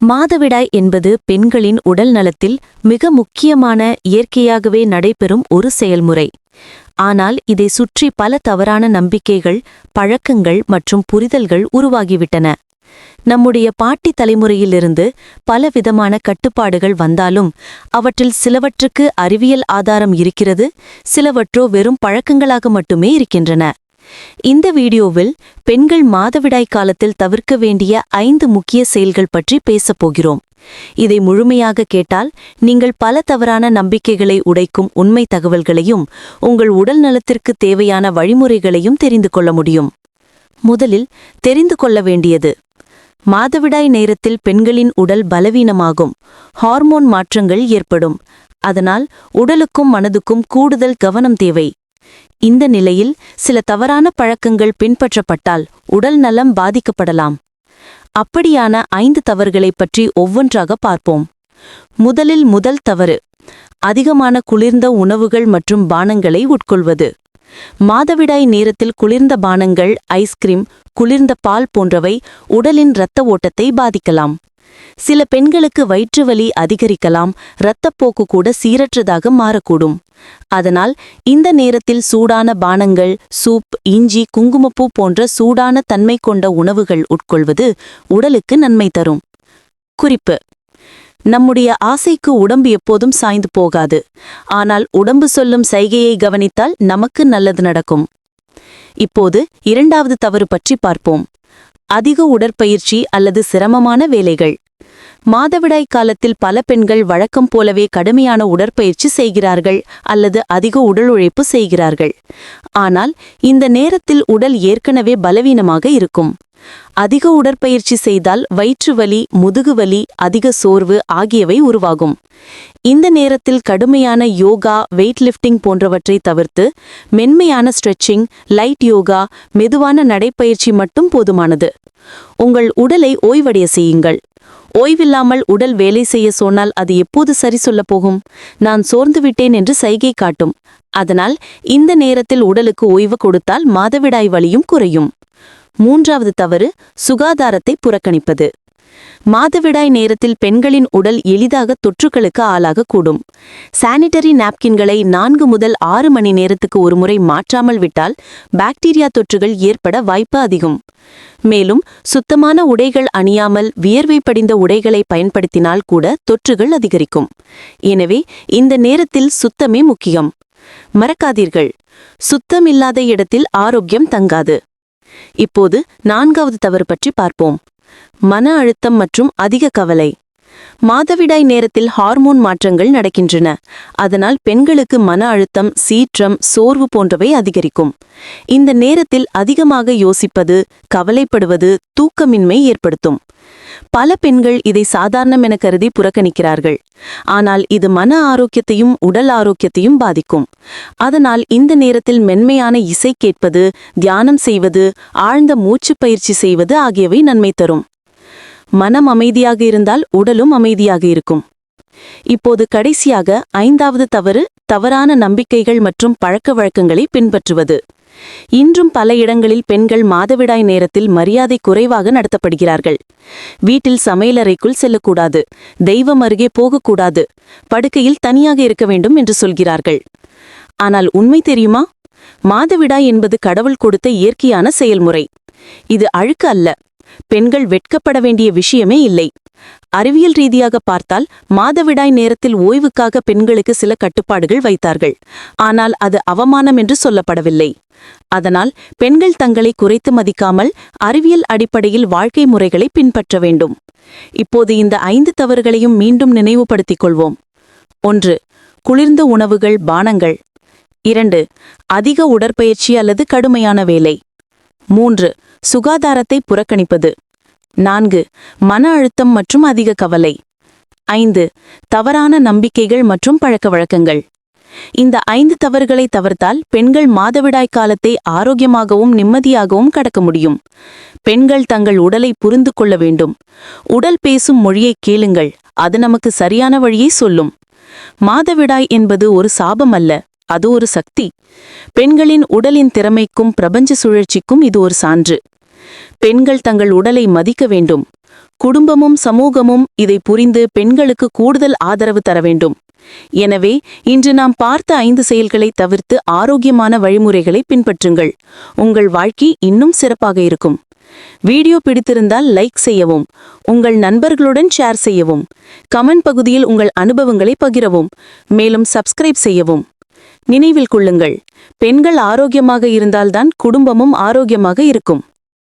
மாதவிடாய் என்பது பெண்களின் உடல் நலத்தில் மிக முக்கியமான இயற்கையாகவே நடைபெறும் ஒரு செயல்முறை. ஆனால் இதை சுற்றி பல தவறான நம்பிக்கைகள் பழக்கங்கள் மற்றும் புரிதல்கள் உருவாகிவிட்டன. நம்முடைய பாட்டி தலைமுறையிலிருந்து பலவிதமான கட்டுப்பாடுகள் வந்தாலும் அவற்றில் சிலவற்றுக்கு அறிவியல் ஆதாரம் இருக்கிறது சிலவற்றோ வெறும் பழக்கங்களாக மட்டுமே இருக்கின்றன. இந்த வீடியோவில் பெண்கள் மாதவிடாய் காலத்தில் தவிர்க்க வேண்டிய ஐந்து முக்கிய செயல்கள் பற்றி பேசப் போகிறோம். இதை முழுமையாக கேட்டால் நீங்கள் பல தவறான நம்பிக்கைகளை உடைக்கும் உண்மை தகவல்களையும் உங்கள் உடல் நலத்திற்கு தேவையான வழிமுறைகளையும் தெரிந்து கொள்ள முடியும். முதலில் தெரிந்து கொள்ள வேண்டியது. மாதவிடாய் நேரத்தில் பெண்களின் உடல் பலவீனமாகும் ஹார்மோன் மாற்றங்கள் ஏற்படும். அதனால் உடலுக்கும் மனதுக்கும் கூடுதல் கவனம் தேவை. இந்த நிலையில் சில தவறான பழக்கங்கள் பின்பற்றப்பட்டால் உடல் நலம் பாதிக்கப்படலாம். அப்படியான ஐந்து தவறுகளைப் பற்றி ஒவ்வொன்றாக பார்ப்போம். முதலில் முதல் தவறு அதிகமான குளிர்ந்த உணவுகள் மற்றும் பானங்களை உட்கொள்வது. மாதவிடாய் நேரத்தில் குளிர்ந்த பானங்கள் ஐஸ்கிரீம் குளிர்ந்த பால் போன்றவை உடலின் இரத்த ஓட்டத்தை பாதிக்கலாம். சில பெண்களுக்கு வயிற்று வலி அதிகரிக்கலாம் இரத்தப்போக்கு கூட சீரற்றதாக மாறக்கூடும். அதனால் இந்த நேரத்தில் சூடான பானங்கள் சூப் இஞ்சி குங்குமப்பூ போன்ற சூடான தன்மை கொண்ட உணவுகள் உட்கொள்வது உடலுக்கு நன்மை தரும். குறிப்பு. நம்முடைய ஆசைக்கு உடம்பு எப்போதும் சாய்ந்து போகாது. ஆனால் உடம்பு சொல்லும் சைகையை கவனித்தால் நமக்கு நல்லது நடக்கும். இப்போது இரண்டாவது தவறு பற்றி பார்ப்போம். அதிக உடற்பயிற்சி அல்லது சிரமமான வேலைகள். மாதவிடாய் காலத்தில் பல பெண்கள் வழக்கம் போலவே கடுமையான உடற்பயிற்சி செய்கிறார்கள் அல்லது அதிக உடல் உழைப்பு செய்கிறார்கள். ஆனால் இந்த நேரத்தில் உடல் ஏற்கனவே பலவீனமாக இருக்கும். அதிக உடற்பயிற்சி செய்தால் வயிற்று வலி முதுகு முதுகுவலி அதிக சோர்வு ஆகியவை உருவாகும். இந்த நேரத்தில் கடுமையான யோகா வெயிட் லிஃப்டிங் போன்றவற்றை தவிர்த்து மென்மையான ஸ்ட்ரெச்சிங் லைட் யோகா மெதுவான நடைப்பயிற்சி மட்டும் போதுமானது. உங்கள் உடலை ஓய்வடைய செய்யுங்கள். ஓய்வில்லாமல் உடல் வேலை செய்ய சொன்னால் அது எப்போது சரி சொல்லப் போகும்? நான் சோர்ந்து விட்டேன் என்று சைகை காட்டும். அதனால் இந்த நேரத்தில் உடலுக்கு ஓய்வு கொடுத்தால் மாதவிடாய் வலியும் குறையும். மூன்றாவது தவறு சுகாதாரத்தை புறக்கணிப்பது. மாதவிடாய் நேரத்தில் பெண்களின் உடல் எளிதாக தொற்றுகளுக்கு ஆளாகக்கூடும் சானிட்டரி நாப்கின்களை நான்கு முதல் ஆறு மணி நேரத்துக்கு ஒருமுறை மாற்றாமல் விட்டால் பாக்டீரியா தொற்றுகள் ஏற்பட வாய்ப்பு அதிகம். மேலும் சுத்தமான உடைகள் அணியாமல் வியர்வை படிந்த உடைகளை பயன்படுத்தினால் கூட தொற்றுகள் அதிகரிக்கும். எனவே இந்த நேரத்தில் சுத்தமே முக்கியம். மறக்காதீர்கள். சுத்தமில்லாத இடத்தில் ஆரோக்கியம் தங்காது. இப்போது நான்காவது தவறு பற்றி பார்ப்போம். மன அழுத்தம் மற்றும் அதிக கவலை. மாதவிடாய் நேரத்தில் ஹார்மோன் மாற்றங்கள் நடக்கின்றன. அதனால் பெண்களுக்கு மன அழுத்தம் சீற்றம் சோர்வு போன்றவை அதிகரிக்கும். இந்த நேரத்தில் அதிகமாக யோசிப்பது கவலைப்படுவது தூக்கமின்மை ஏற்படுத்தும். பல பெண்கள் இதை சாதாரணம் என கருதி புறக்கணிக்கிறார்கள். ஆனால் இது மன ஆரோக்கியத்தையும் உடல் ஆரோக்கியத்தையும் பாதிக்கும். அதனால் இந்த நேரத்தில் மென்மையான இசை கேட்பது தியானம் செய்வது ஆழ்ந்த மூச்சு பயிற்சி செய்வது ஆகியவை நன்மை தரும். மனம் அமைதியாக இருந்தால் உடலும் அமைதியாக இருக்கும். இப்போது கடைசியாக ஐந்தாவது தவறு தவறான நம்பிக்கைகள் மற்றும் பழக்க வழக்கங்களை பின்பற்றுவது. இன்றும் பல இடங்களில் பெண்கள் மாதவிடாய் நேரத்தில் மரியாதை குறைவாக நடத்தப்படுகிறார்கள். வீட்டில் சமையலறைக்குள் செல்லக்கூடாது தெய்வம் அருகே போகக்கூடாது படுக்கையில் தனியாக இருக்க வேண்டும் என்று சொல்கிறார்கள். ஆனால் உண்மை தெரியுமா? மாதவிடாய் என்பது கடவுள் கொடுத்த இயற்கையான செயல்முறை. இது அழுக்கு அல்ல. பெண்கள் வெட்கப்பட வேண்டிய விஷயமே இல்லை. அறிவியல் ரீதியாக பார்த்தால் மாதவிடாய் நேரத்தில் ஓய்வுக்காக பெண்களுக்கு சில கட்டுப்பாடுகள் வைத்தார்கள். ஆனால் அது அவமானம் என்று சொல்லப்படவில்லை. அதனால் பெண்கள் தங்களை குறைத்து மதிக்காமல் அறிவியல் அடிப்படையில் வாழ்க்கை முறைகளை பின்பற்ற வேண்டும். இப்போது இந்த ஐந்து தவறுகளையும் மீண்டும் நினைவுபடுத்திக் கொள்வோம். ஒன்று குளிர்ந்த உணவுகள் பானங்கள். இரண்டு அதிக உடற்பயிற்சி அல்லது கடுமையான வேலை. மூன்று சுகாதாரத்தை புறக்கணிப்பது. நான்கு மன அழுத்தம் மற்றும் அதிக கவலை. ஐந்து தவறான நம்பிக்கைகள் மற்றும் பழக்க வழக்கங்கள். இந்த ஐந்து தவறுகளை தவிர்த்தால் பெண்கள் மாதவிடாய் காலத்தை ஆரோக்கியமாகவும் நிம்மதியாகவும் கடக்க முடியும். பெண்கள் தங்கள் உடலை புரிந்து கொள்ள வேண்டும். உடல் பேசும் மொழியை கேளுங்கள். அது நமக்கு சரியான வழியை சொல்லும். மாதவிடாய் என்பது ஒரு சாபம் அல்ல அது ஒரு சக்தி. பெண்களின் உடலின் திறமைக்கும் பிரபஞ்ச சுழற்சிக்கும் இது ஒரு சான்று. பெண்கள் தங்கள் உடலை மதிக்க வேண்டும். குடும்பமும் சமூகமும் இதை புரிந்து பெண்களுக்கு கூடுதல் ஆதரவு தர வேண்டும். எனவே இன்று நாம் பார்த்த ஐந்து செயல்களை தவிர்த்து ஆரோக்கியமான வழிமுறைகளை பின்பற்றுங்கள். உங்கள் வாழ்க்கை இன்னும் சிறப்பாக இருக்கும். வீடியோ பிடித்திருந்தால் லைக் செய்யவும் உங்கள் நண்பர்களுடன் ஷேர் செய்யவும் கமெண்ட் பகுதியில் உங்கள் அனுபவங்களை பகிரவும் மேலும் சப்ஸ்கிரைப் செய்யவும். நினைவில் கொள்ளுங்கள். பெண்கள் ஆரோக்கியமாக இருந்தால்தான் குடும்பமும் ஆரோக்கியமாக இருக்கும்.